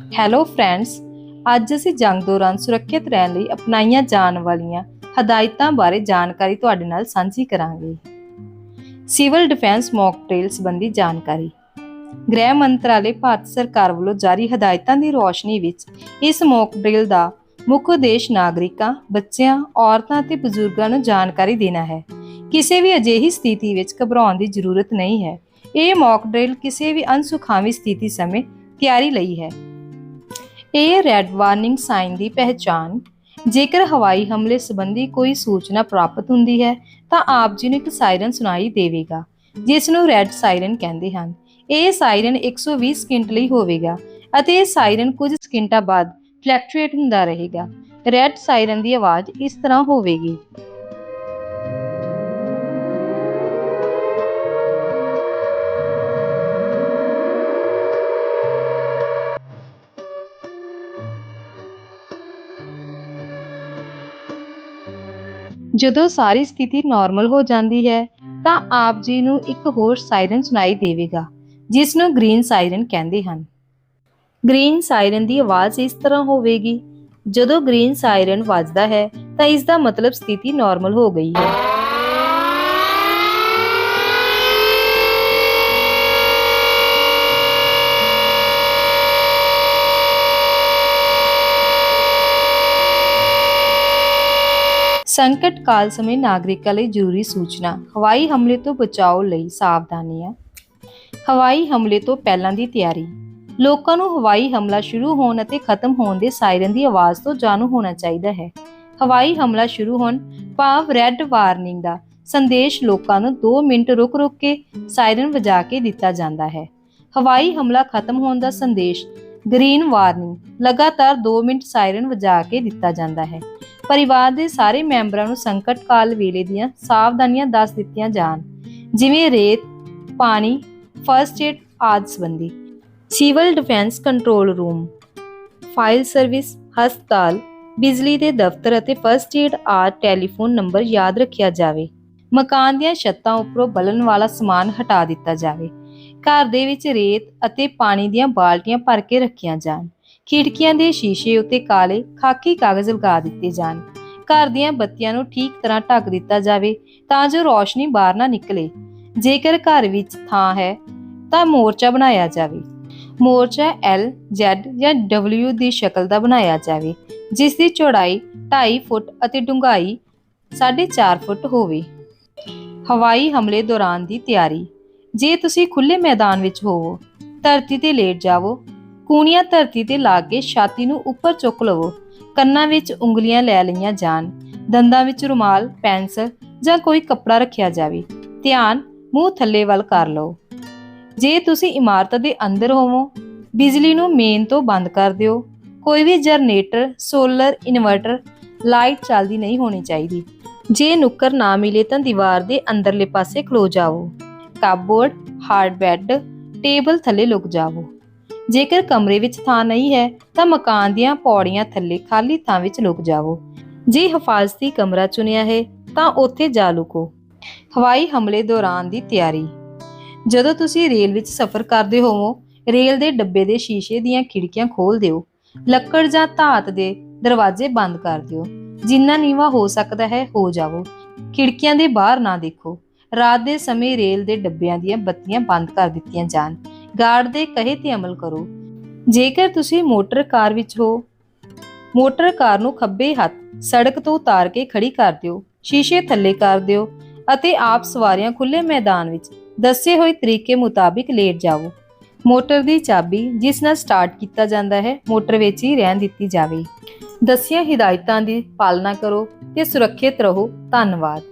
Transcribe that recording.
Hello friends ਅੱਜ ਅਸੀਂ ਜੰਗ ਦੌਰਾਨ ਸੁਰੱਖਿਅਤ ਰਹਿਣ ਲਈ ਅਪਣਾਈਆਂ ਜਾਣ ਵਾਲੀਆਂ ਹਦਾਇਤਾਂ ਬਾਰੇ ਜਾਣਕਾਰੀ ਤੁਹਾਡੇ ਨਾਲ ਸਾਂਝੀ ਕਰਾਂਗੇ। ਸਿਵਲ ਡਿਫੈਂਸ ਮੌਕ ਡਰਿਲ ਸੰਬੰਧੀ ਜਾਣਕਾਰੀ। ਗ੍ਰਹਿ ਮੰਤਰਾਲੇ ਭਾਰਤ ਸਰਕਾਰ ਵੱਲੋਂ ਜਾਰੀ ਹਦਾਇਤਾਂ ਦੀ ਰੋਸ਼ਨੀ ਵਿੱਚ ਇਸ ਮੌਕ ਡਰਿਲ ਦਾ ਮੁੱਖ ਉਦੇਸ਼ ਨਾਗਰਿਕਾਂ, ਬੱਚਿਆਂ, ਔਰਤਾਂ ਅਤੇ ਬਜ਼ੁਰਗਾਂ ਨੂੰ ਜਾਣਕਾਰੀ ਦੇਣਾ ਹੈ। ਕਿਸੇ ਵੀ ਅਜਿਹੀ ਸਥਿਤੀ ਵਿੱਚ ਘਬਰਾਉਣ ਦੀ ਜ਼ਰੂਰਤ ਨਹੀਂ ਹੈ। ਇਹ ਮੌਕ ਡਰਿਲ ਕਿਸੇ ਵੀ ਅਨਸੁਖਾਵੀ ਸਥਿਤੀ ਸਮੇਂ ਤਿਆਰੀ ਲਈ ਹੈ। ਇਹ ਰੈੱਡ ਵਾਰਨਿੰਗ ਸਾਈਨ ਦੀ ਪਹਿਚਾਨ ਜੇਕਰ ਹਵਾਈ ਹਮਲੇ ਸੰਬੰਧੀ ਕੋਈ ਸੂਚਨਾ ਪ੍ਰਾਪਤ ਹੁੰਦੀ ਹੈ, ਤਾਂ ਆਪ ਜੀ ਨੂੰ ਇੱਕ ਸਾਇਰਨ ਸੁਣਾਈ ਦੇਵੇਗਾ, ਜਿਸ ਨੂੰ ਰੈੱਡ ਸਾਇਰਨ ਕਹਿੰਦੇ ਹਨ। ਇਹ ਸਾਇਰਨ 120 ਸਕਿੰਟ ਲਈ ਹੋਵੇਗਾ ਅਤੇ ਇਹ ਸਾਇਰਨ ਕੁਝ ਸਕਿੰਟਾਂ ਬਾਅਦ ਫਲੈਕਚੁਏਟ ਹੁੰਦਾ ਰਹੇਗਾ। ਰੈੱਡ ਸਾਇਰਨ ਦੀ ਆਵਾਜ਼ ਇਸ ਤਰ੍ਹਾਂ ਹੋਵੇਗੀ। ਜਦੋਂ ਸਾਰੀ ਸਥਿਤੀ ਨਾਰਮਲ ਹੋ ਜਾਂਦੀ ਹੈ, ਤਾਂ ਆਪ ਜੀ ਨੂੰ ਇੱਕ ਹੋਰ ਸਾਇਰਨ ਸੁਣਾਈ ਦੇਵੇਗਾ ਜਿਸ ਨੂੰ ਗ੍ਰੀਨ ਸਾਇਰਨ ਕਹਿੰਦੇ ਹਨ। ਗ੍ਰੀਨ ਸਾਇਰਨ ਦੀ ਆਵਾਜ਼ ਇਸ ਤਰ੍ਹਾਂ ਹੋਵੇਗੀ, ਜਦੋਂ ਗ੍ਰੀਨ ਸਾਇਰਨ ਵੱਜਦਾ ਹੈ, ਤਾਂ ਇਸ ਦਾ ਮਤਲਬ ਸਥਿਤੀ ਨਾਰਮਲ ਹੋ ਗਈ ਹੈ। ਸੰਕਟ ਕਾਲ ਸਮੇਂ ਨਾਗਰਿਕਾਂ ਲਈ ਜ਼ਰੂਰੀ ਸੂਚਨਾ। ਹਵਾਈ ਹਮਲੇ ਤੋਂ ਬਚਾਓ ਲਈ ਸਾਵਧਾਨੀਆਂ ਹਵਾਈ ਹਮਲੇ ਤੋਂ ਪਹਿਲਾਂ ਦੀ ਤਿਆਰੀ। ਲੋਕਾਂ ਨੂੰ ਹਵਾਈ ਹਮਲਾ ਸ਼ੁਰੂ ਹੋਣ ਅਤੇ ਖਤਮ ਹੋਣ ਦੇ ਸਾਇਰਨ ਦੀ ਆਵਾਜ਼ ਤੋਂ ਜਾਣੂ ਹੋਣਾ ਚਾਹੀਦਾ ਹੈ। ਹਵਾਈ ਹਮਲਾ ਸ਼ੁਰੂ ਹੋਣ, ਭਾਵ ਰੈੱਡ ਵਾਰਨਿੰਗ ਦਾ ਸੰਦੇਸ਼ ਲੋਕਾਂ ਨੂੰ 2 ਮਿੰਟ ਰੁਕ-ਰੁਕ ਕੇ ਸਾਇਰਨ ਵਜਾ ਕੇ ਦਿੱਤਾ ਜਾਂਦਾ ਹੈ। ਹਵਾਈ ਹਮਲਾ ਖਤਮ ਹੋਣ ਦਾ ਸੰਦੇਸ਼ ਗ੍ਰੀਨ ਵਾਰਨਿੰਗ ਲਗਾਤਾਰ 2 ਮਿੰਟ ਸਾਇਰਨ ਵਜਾ ਕੇ ਦਿੱਤਾ ਜਾਂਦਾ ਹੈ। ਪਰਿਵਾਰ ਦੇ ਸਾਰੇ ਮੈਂਬਰਾਂ ਨੂੰ ਸੰਕਟ ਕਾਲ ਵੇਲੇ ਦੀਆਂ ਸਾਵਧਾਨੀਆਂ ਦੱਸ ਦਿੱਤੀਆਂ ਜਾਣ। ਜਿਵੇਂ ਰੇਤ, ਪਾਣੀ ਫਰਸਟ ਏਡ ਆਦਿ ਸੰਬੰਧੀ। Civil defence control room fire service ਹਸਪਤਾਲ ਬਿਜਲੀ ਦੇ ਦਫ਼ਤਰ ਅਤੇ first aid R telephone number ਯਾਦ ਰੱਖਿਆ ਜਾਵੇ। ਮਕਾਨ ਦੀਆਂ ਛੱਤਾਂ ਉੱਪਰੋਂ ਬਲਨ ਵਾਲਾ ਸਮਾਨ ਹਟਾ ਦਿੱਤਾ ਜਾਵੇ। ਘਰ ਦੇ ਵਿੱਚ ਰੇਤ ਅਤੇ ਪਾਣੀ ਦੀਆਂ ਬਾਲਟੀਆਂ ਭਰ ਕੇ ਰੱਖੀਆਂ ਜਾਣ। ਖਿੜਕੀਆਂ ਦੇ ਸ਼ੀਸ਼ੇ ਉੱਤੇ ਕਾਲੇ ਖਾਕੀ ਕਾਗਜ਼ ਲਗਾ ਦਿੱਤੇ ਜਾਣ। ਘਰ ਦੀਆਂ ਬੱਤੀਆਂ ਨੂੰ ਠੀਕ ਤਰ੍ਹਾਂ ਢੱਕ ਦਿੱਤਾ ਜਾਵੇ ਤਾਂ ਜੋ ਰੋਸ਼ਨੀ ਬਾਹਰ ਨਾ ਨਿਕਲੇ। ਜੇਕਰ ਘਰ ਵਿੱਚ ਥਾਂ ਹੈ ਤਾਂ ਮੋਰਚਾ ਬਣਾਇਆ ਜਾਵੇ। ਮੋਰਚਾ L, Z ਜਾਂ W ਦੀ ਸ਼ਕਲ ਦਾ ਬਣਾਇਆ ਜਾਵੇ ਜਿਸ ਦੀ ਚੌੜਾਈ 2.5 ਫੁੱਟ ਅਤੇ ਡੂੰਘਾਈ 4.5 ਫੁੱਟ ਹੋਵੇ। ਹਵਾਈ ਹਮਲੇ ਦੌਰਾਨ ਦੀ ਤਿਆਰੀ। ਜੇ ਤੁਸੀਂ ਖੁੱਲੇ ਮੈਦਾਨ ਵਿੱਚ ਹੋਵੋ ਧਰਤੀ ਤੇ ਲੇਟ ਜਾਵੋ ਕੂਣੀਆਂ ਧਰਤੀ ਤੇ ਲਾ ਕੇ ਛਾਤੀ ਨੂੰ ਉੱਪਰ ਚੁੱਕ ਲਵੋ, ਕੰਨਾਂ ਵਿੱਚ ਉਂਗਲੀਆਂ ਲੈ ਲਈਆਂ ਜਾਣ, ਦੰਦਾਂ ਵਿੱਚ ਰੁਮਾਲ, ਪੈਨਸਲ ਜਾਂ ਕੋਈ ਕੱਪੜਾ ਰੱਖਿਆ ਜਾਵੇ, ਧਿਆਨ ਮੂੰਹ ਥੱਲੇ ਵੱਲ ਕਰ ਲਓ। ਜੇ ਤੁਸੀਂ ਇਮਾਰਤ ਦੇ ਅੰਦਰ ਹੋਵੋ, ਬਿਜਲੀ ਨੂੰ ਮੇਨ ਤੋਂ ਬੰਦ ਕਰ ਦਿਓ। ਕੋਈ ਵੀ ਜਨਰੇਟਰ, ਸੋਲਰ, ਇਨਵਰਟਰ, ਲਾਈਟ ਚੱਲਦੀ ਨਹੀਂ ਹੋਣੀ ਚਾਹੀਦੀ। ਜੇ ਨੁੱਕਰ ਨਾ ਮਿਲੇ ਤਾਂ ਦੀਵਾਰ ਦੇ ਅੰਦਰਲੇ ਪਾਸੇ ਖਲੋ ਜਾਵੋ। ਕਪਬੋਰਡ ਹਾਰਡ ਬੈੱਡ ਟੇਬਲ ਥੱਲੇ ਲੁਕ ਜਾਵੋ। ਜੇਕਰ ਕਮਰੇ ਵਿੱਚ ਥਾਂ ਨਹੀਂ ਹੈ, ਤਾਂ ਮਕਾਨ ਦੀਆਂ ਪੌੜੀਆਂ ਥੱਲੇ ਖਾਲੀ ਥਾਂ ਵਿੱਚ ਲੁਕ ਜਾਵੋ। ਜੇ ਹਿਫਾਜ਼ਤੀ ਕਮਰਾ ਚੁਣਿਆ ਹੈ, ਤਾਂ ਉੱਥੇ ਜਾ ਲੁਕੋ। ਹਵਾਈ ਹਮਲੇ ਦੌਰਾਨ ਦੀ ਤਿਆਰੀ। ਜਦੋਂ ਤੁਸੀਂ ਰੇਲ ਵਿੱਚ ਸਫ਼ਰ ਕਰਦੇ ਹੋਵੋ, ਰੇਲ ਦੇ ਡੱਬੇ ਦੇ ਸ਼ੀਸ਼ੇ ਦੀਆਂ ਖਿੜਕੀਆਂ ਖੋਲ ਦਿਓ। ਲੱਕੜ ਜਾਂ ਧਾਤ ਦੇ ਦਰਵਾਜ਼ੇ ਬੰਦ ਕਰ ਦਿਓ। ਜਿੰਨਾ ਨੀਵਾ ਹੋ ਸਕਦਾ ਹੈ, ਹੋ ਜਾਵੋ। ਖਿੜਕੀਆਂ ਦੇ ਬਾਹਰ ਨਾ ਦੇਖੋ। ਰਾਤ ਦੇ ਸਮੇਂ ਰੇਲ ਦੇ ਡੱਬਿਆਂ ਦੀਆਂ ਬੱਤੀਆਂ ਬੰਦ ਕਰ ਦਿੱਤੀਆਂ ਜਾਣ। ਗਾਰਡ ਦੇ ਕਹੇ ਤੇ ਅਮਲ ਕਰੋ। ਜੇਕਰ ਤੁਸੀਂ ਮੋਟਰ ਕਾਰ ਵਿੱਚ ਹੋ, ਮੋਟਰ ਕਾਰ ਨੂੰ ਖੱਬੇ ਹੱਥ ਸੜਕ ਤੋਂ ਉਤਾਰ ਕੇ ਖੜੀ ਕਰ ਦਿਓ, ਸ਼ੀਸ਼ੇ ਥੱਲੇ ਕਰ ਦਿਓ ਅਤੇ ਆਪ ਸਵਾਰੀਆਂ ਖੁੱਲੇ ਮੈਦਾਨ ਵਿੱਚ ਦੱਸੇ ਹੋਏ ਤਰੀਕੇ ਮੁਤਾਬਿਕ ਲੇਟ ਜਾਵੋ। ਮੋਟਰ ਦੀ ਚਾਬੀ ਜਿਸ ਨਾਲ ਸਟਾਰਟ ਕੀਤਾ ਜਾਂਦਾ ਹੈ, ਮੋਟਰ ਵਿੱਚ ਹੀ ਰਹਿਣ ਦਿੱਤੀ ਜਾਵੇ। ਦੱਸੀਆਂ ਹਿਦਾਇਤਾਂ ਦੀ ਪਾਲਣਾ ਕਰੋ ਤੇ ਸੁਰੱਖਿਅਤ ਰਹੋ। ਧੰਨਵਾਦ।